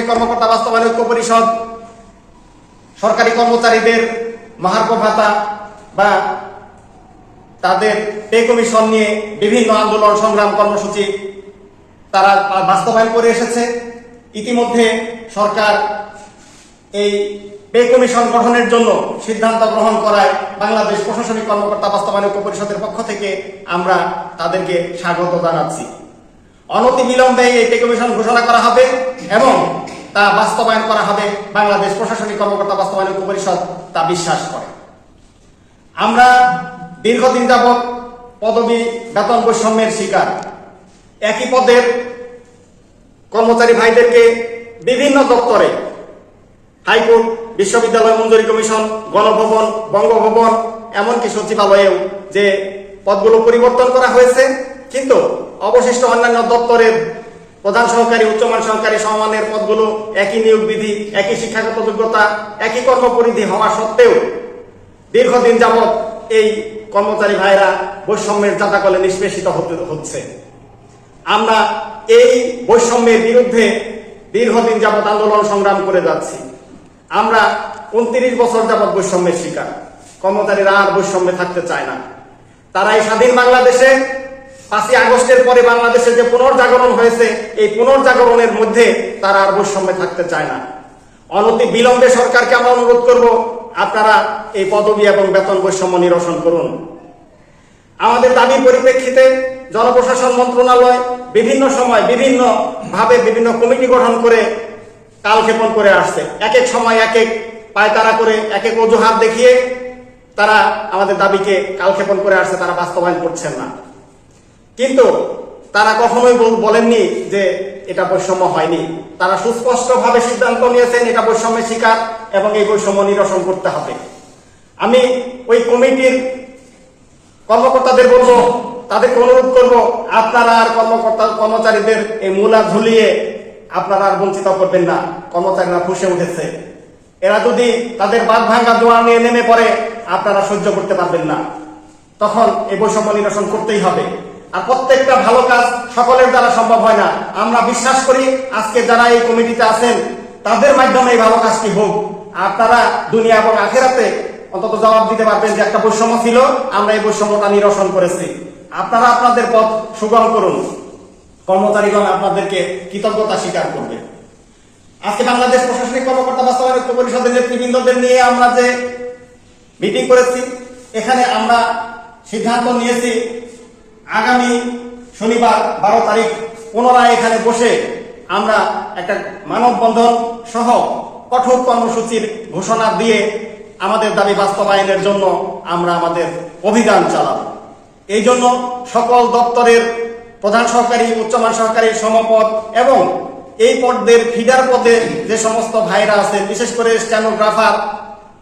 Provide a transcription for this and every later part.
প্রশাসনিক কর্মকর্তা বাস্তবায়ন ঐক্য পরিষদ, সরকারি কর্মচারীদের মহার্ঘ ভাতা বা তাদের পে কমিশন নিয়ে বিভিন্ন আন্দোলন সংগ্রাম কর্মসূচি তারা বাস্তবায়ন করে এসেছে। ইতিমধ্যে সরকার এই পে কমিশন গঠনের জন্য সিদ্ধান্ত গ্রহণ করায় বাংলাদেশ প্রশাসনিক কর্মকর্তা বাস্তবায়ন ঐক্য পরিষদের পক্ষ থেকে আমরা তাদেরকে স্বাগত জানাচ্ছি। অনতি বিলম্বে এই পে কমিশন ঘোষণা করা হবে এবং তা বাস্তবায়ন করা হবে। বাংলাদেশ প্রশাসনিক কর্মকর্তা বাস্তবায়ন ঐক্য তা বিশ্বাস করে। আমরা দীর্ঘদিন যাবৎ পদবি বেতন বৈষম্যের শিকার। একই পদের কর্মচারী ভাইদেরকে বিভিন্ন দপ্তরে হাইকোর্ট, বিশ্ববিদ্যালয় মঞ্জুরি কমিশন, গণভবন, বঙ্গভবন, এমনকি সচিবালয়েও যে পদগুলো পরিবর্তন করা হয়েছে, কিন্তু অবশিষ্ট অন্যান্য দপ্তরের প্রধান সহকারী উচ্চমান সহকারী সমমানের পদগুলো একই নিয়োগ বিধি, একই শিক্ষাগত যোগ্যতা, একই কর্মপরিধি হওয়া সত্ত্বেও দীর্ঘদিন যাবৎ এই কর্মচারী ভাইরা বৈষম্যের জাতাকলে নিষ্পেষিত হচ্ছে। আমরা এই বৈষম্যের বিরুদ্ধে দীর্ঘদিন যাবৎ আন্দোলন সংগ্রাম করে যাচ্ছি। আমরা উনত্রিশ বছর যাবৎ বৈষম্যের শিকার। কর্মচারীরা আর বৈষম্যে থাকতে চায় না। তারা এই স্বাধীন বাংলাদেশে পাঁচই আগস্টের পরে বাংলাদেশে যে পুনর্জাগরণ হয়েছে, এই পুনর্জাগরণের মধ্যে তারা আর বৈষম্যে থাকতে চায় না। অনতি বিলম্বে সরকারকে আমরা অনুরোধ করব, আপনারা এই পদবি এবং বেতন বৈষম্য নিরসন করুন। আমাদের দাবির পরিপ্রেক্ষিতে জনপ্রশাসন মন্ত্রণালয় বিভিন্ন সময় বিভিন্ন ভাবে বিভিন্ন কমিটি গঠন করে কালক্ষেপণ করে আসছে। এক এক সময় এক এক পায়তারা করে এক এক অজুহাত দেখিয়ে তারা আমাদের দাবিকে কালক্ষেপণ করে আসছে, তারা বাস্তবায়ন করছেন না। কিন্তু তারা কখনোই বল- বলেননি যে এটা বৈষম্য হয়নি। তারা সুস্পষ্টভাবে সিদ্ধান্ত নিয়েছেন এটা বৈষম্যের শিকার এবং এই বৈষম্য নিরসন করতে হবে। আমি ওই কমিটির কর্মকর্তাদের বলব, তাদেরকে অনুরোধ করব, আপনারা আর কর্মকর্তা কর্মচারীদের এই মূলা ঝুলিয়ে আপনারা আর বঞ্চিত করবেন না। কর্মচারীরা ফুসে উঠেছে। এরা যদি তাদের বাদ ভাঙ্গা দোয়া নিয়ে নেমে পড়ে, আপনারা সহ্য করতে পারবেন না। তখন এই বৈষম্য নিরসন করতেই হবে। আর প্রত্যেকটা ভালো কাজ সকলের দ্বারা সম্ভব হয় না। আমরা বিশ্বাস করি আজকে যারা এই কমিটিতে আছেন, তাদের মাধ্যমে এই ভালো কাজটি হোক। আপনারা দুনিয়া এবং আখেরাতে অন্তত জবাব দিতে পারবেন যে একটা বৈষম্য ছিল, আমরা এই বৈষম্যটা নিরসন করেছি। আপনারা আপনাদের পথ সুগম করুন। কর্মচারীগণ আপনাদেরকে কৃতজ্ঞতা স্বীকার করবে। আজকে বাংলাদেশ প্রশাসনিক কর্মকর্তা বাস্তবায়ন পরিষদের নেতৃবৃন্দদের নিয়ে আমরা যে মিটিং করেছি, এখানে আমরা সিদ্ধান্ত নিয়েছি আগামী শনিবার বারো তারিখ পুনরায় এখানে বসে আমরা একটা মানববন্ধন সহ কঠোর কর্মসূচির ঘোষণা দিয়ে আমাদের দাবি বাস্তবায়নের জন্য আমরা আমাদের অভিযান চালাব। এই জন্য সকল দপ্তরের প্রধান সহকারী উচ্চমান সহকারী সমপদ এবং এই পদদের ফিডার পদে যে সমস্ত ভাইরা আছে, বিশেষ করে স্ট্যানোগ্রাফার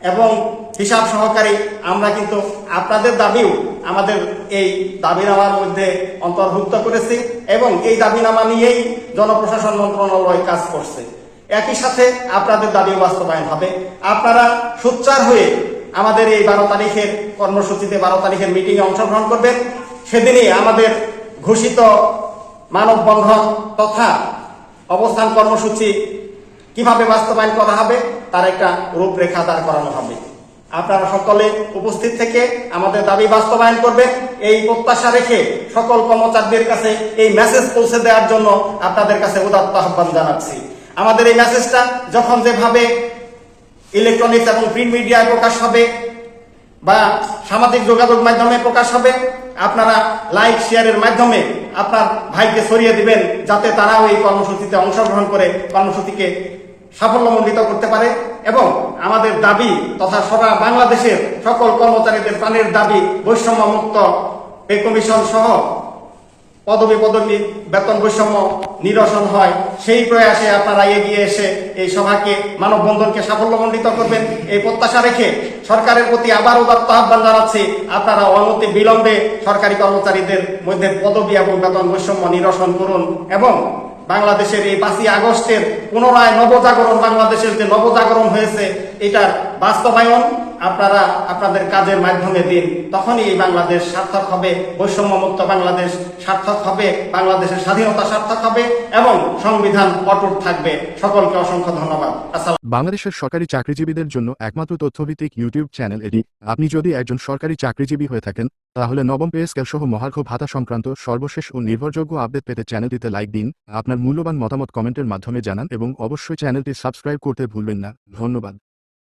এবং হিসাব সহকারী আমরা কিন্তু আপনাদের দাবিও আমাদের এই দাবিনামার মধ্যে অন্তর্ভুক্ত করেছি এবং এই দাবিনামা নিয়েই জনপ্রশাসন মন্ত্রণালয় কাজ করছে। একই সাথে আপনাদের দাবিও বাস্তবায়ন হবে। আপনারা সোচ্চার হয়ে আমাদের এই বারো তারিখের কর্মসূচিতে বারো তারিখের মিটিংয়ে অংশগ্রহণ করবেন। সেদিনই আমাদের ঘোষিত মানববন্ধন তথা অবস্থান কর্মসূচি কীভাবে বাস্তবায়ন করা হবে তার একটা রূপরেখা দাঁড় করানো হবে। আপনারা সকলে উপস্থিত থেকে আমাদের দাবি বাস্তবায়ন করবেন। এই প্রত্যাশা রেখে সকল কর্মচারীদের কাছে এই মেসেজ পৌঁছে দেওয়ার জন্য আপনাদের কাছে উদাত্ত আহ্বান জানাচ্ছি। আমাদের এই মেসেজটা যখন যেভাবে ইলেকট্রনিক্স এবং প্রিন্ট মিডিয়ায় প্রকাশ হবে বা সামাজিক যোগাযোগ মাধ্যমে প্রকাশ হবে, আপনারা লাইক শেয়ারের মাধ্যমে আপনার ভাইকে ছড়িয়ে দিবেন যাতে তারাও এই কর্মসূচিতে অংশগ্রহণ করে কর্মসূচিকে সাফল্যমণ্ডিত করতে পারে এবং আমাদের দাবি তথা সারা বাংলাদেশের সকল কর্মচারীদের প্রাণের দাবি বৈষম্য মুক্ত পে কমিশন সহ পদবি পদবি, বেতন বৈষম্য নিরসন হয়। সেই প্রয়াসে আপনারা এগিয়ে এসে এই সভাকে, মানববন্ধনকে সাফল্যমণ্ডিত করবেন। এই প্রত্যাশা রেখে সরকারের প্রতি আবার উদাত্ত আহ্বান জানাচ্ছি। আপনারা অনতি বিলম্বে সরকারি কর্মচারীদের মধ্যে পদবি এবং বেতন বৈষম্য নিরসন করুন এবং বাংলাদেশের এই পাঁচই আগস্টের পুনরায় নবজাগরণ বাংলাদেশের যে নবজাগরণ হয়েছে এটার বাস্তবায়ন আপনারা আপনাদের কাজের মাধ্যমে দিন, তখনই এই বাংলাদেশ সার্থক হবে, বৈষম্যমুক্ত বাংলাদেশ সার্থক হবে, বাংলাদেশের স্বাধীনতা সার্থক হবে এবং সংবিধান অটুট থাকবে। সকলকে অসংখ্য ধন্যবাদ। বাংলাদেশের সরকারি চাকরিজীবীদের জন্য একমাত্র তথ্যভিত্তিক ইউটিউব চ্যানেল এটি। আপনি যদি একজন সরকারি চাকরিজীবী হয়ে থাকেন, তাহলে নবম পে স্কেল সহ মহার্ঘ ভাতা সংক্রান্ত সর্বশেষ ও নির্ভরযোগ্য আপডেট পেতে চ্যানেলটিতে লাইক দিন, আপনার মূল্যবান মতামত কমেন্টের মাধ্যমে জানান এবং অবশ্যই চ্যানেলটি সাবস্ক্রাইব করতে ভুলবেন না। ধন্যবাদ।